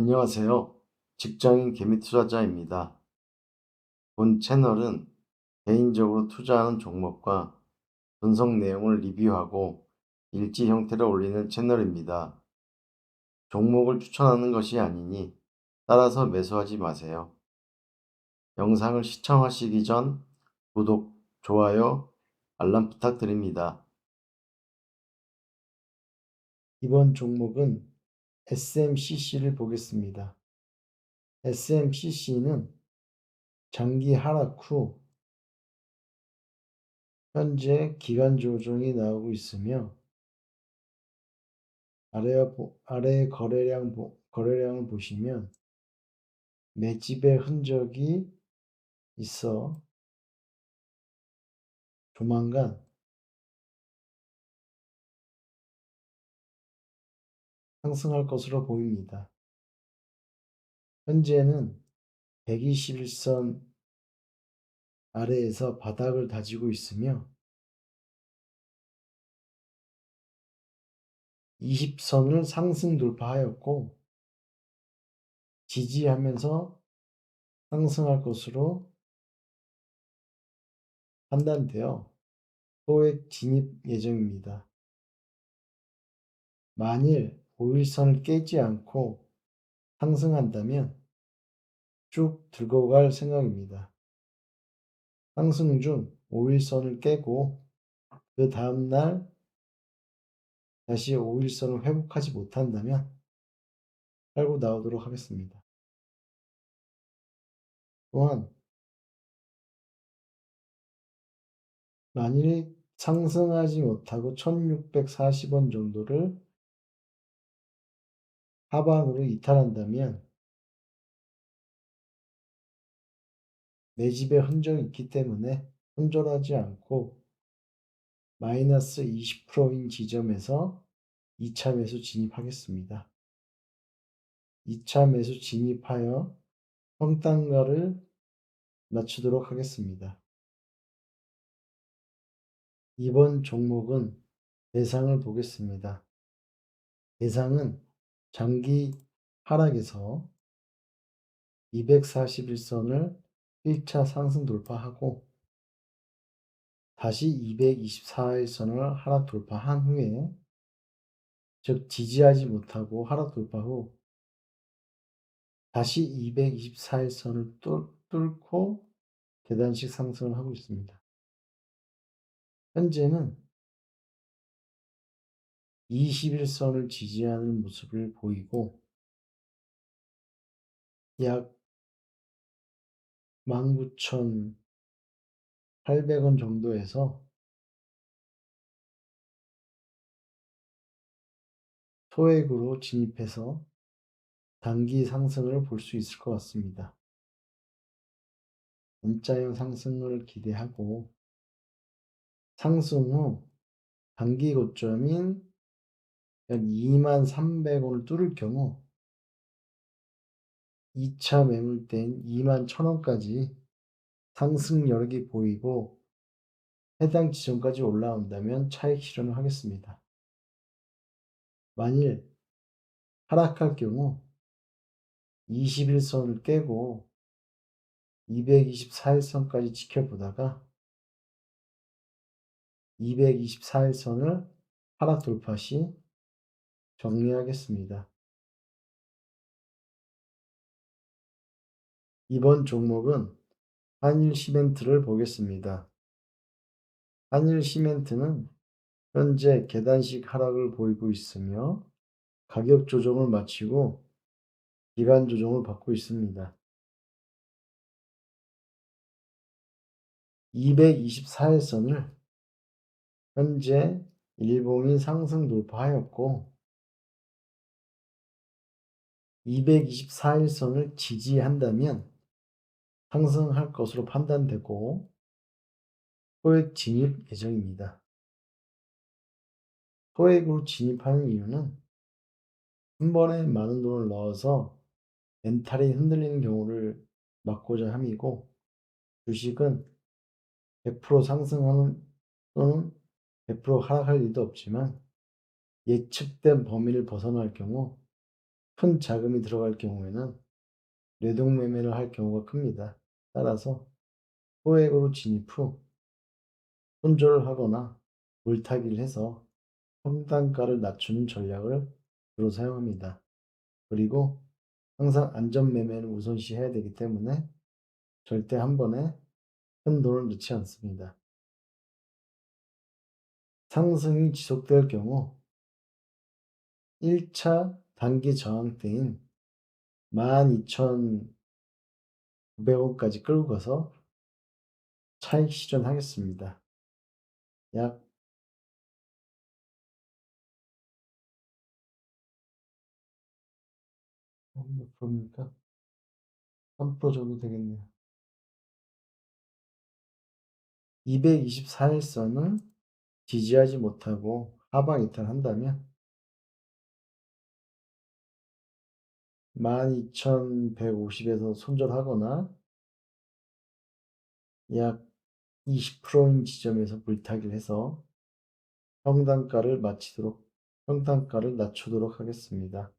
안녕하세요. 직장인 개미 투자자입니다. 본 채널은 개인적으로 투자하는 종목과 분석 내용을 리뷰하고 일지 형태로 올리는 채널입니다. 종목을 추천하는 것이 아니니 따라서 매수하지 마세요. 영상을 시청하시기 전 구독, 좋아요, 알람 부탁드립니다. 이번 종목은 SMCC를 보겠습니다. SMCC는 장기 하락 후 현재 기간 조정이 나오고 있으며 아래, 아래 거래량, 거래량을 보시면 매집의 흔적이 있어 조만간 상승할 것으로 보입니다. 현재는 121선 아래에서 바닥을 다지고 있으며 20선을 상승 돌파하였고 지지하면서 상승할 것으로 판단되어 소액 진입 예정입니다. 만일 5일선을 깨지 않고 상승한다면 쭉 들고 갈 생각입니다. 상승 중 5일선을 깨고 그 다음날 다시 5일선을 회복하지 못한다면 팔고 나오도록 하겠습니다. 또한 만일 상승하지 못하고 1640원 정도를 하방으로 이탈한다면 내 집에 흔적이 있기 때문에 손절하지 않고 마이너스 20%인 지점에서 2차 매수 진입하겠습니다. 2차 매수 진입하여 평단가를 낮추도록 하겠습니다. 이번 종목은 대상을 보겠습니다. 대상은 장기 하락에서 241선을 1차 상승 돌파하고 다시 224일선을 하락 돌파한 후에 즉 지지하지 못하고 하락 돌파 후 다시 224일선을 뚫고 계단식 상승을 하고 있습니다. 현재는 21선을 지지하는 모습을 보이고 약 19,800원 정도에서 소액으로 진입해서 단기 상승을 볼 수 있을 것 같습니다. N자형 상승을 기대하고 상승 후 단기 고점인 약 23,300원을 뚫을 경우 2차 매물대인 21,000원까지 상승 여력이 보이고 해당 지점까지 올라온다면 차익 실현을 하겠습니다. 만일 하락할 경우 21선을 깨고 224일선까지 지켜보다가 224일선을 하락 돌파 시 정리하겠습니다. 이번 종목은 한일 시멘트를 보겠습니다. 한일 시멘트는 현재 계단식 하락을 보이고 있으며 가격 조정을 마치고 기간 조정을 받고 있습니다. 224일선을 현재 일봉이 상승 돌파하였고 224일선을 지지한다면 상승할 것으로 판단되고 소액 진입 예정입니다. 소액으로 진입하는 이유는 한 번에 많은 돈을 넣어서 멘탈이 흔들리는 경우를 막고자 함이고 주식은 100% 상승하는 또는 100% 하락할 일도 없지만 예측된 범위를 벗어날 경우 큰 자금이 들어갈 경우에는 뇌동매매를 할 경우가 큽니다. 따라서 소액으로 진입 후 손절을 하거나 물타기를 해서 평단가를 낮추는 전략을 주로 사용합니다. 그리고 항상 안전매매를 우선시 해야 되기 때문에 절대 한 번에 큰 돈을 넣지 않습니다. 상승이 지속될 경우 1차 단기 저항 때인 12,900원까지 끌고 가서 차익 실현하겠습니다. 약몇 프로입니까? 3% 정도 되겠네요. 224일선을 지지하지 못하고 하방 이탈한다면 12,150에서 손절하거나 약 20%인 지점에서 물타기를 해서 평단가를 마치도록 평단가를 낮추도록 하겠습니다.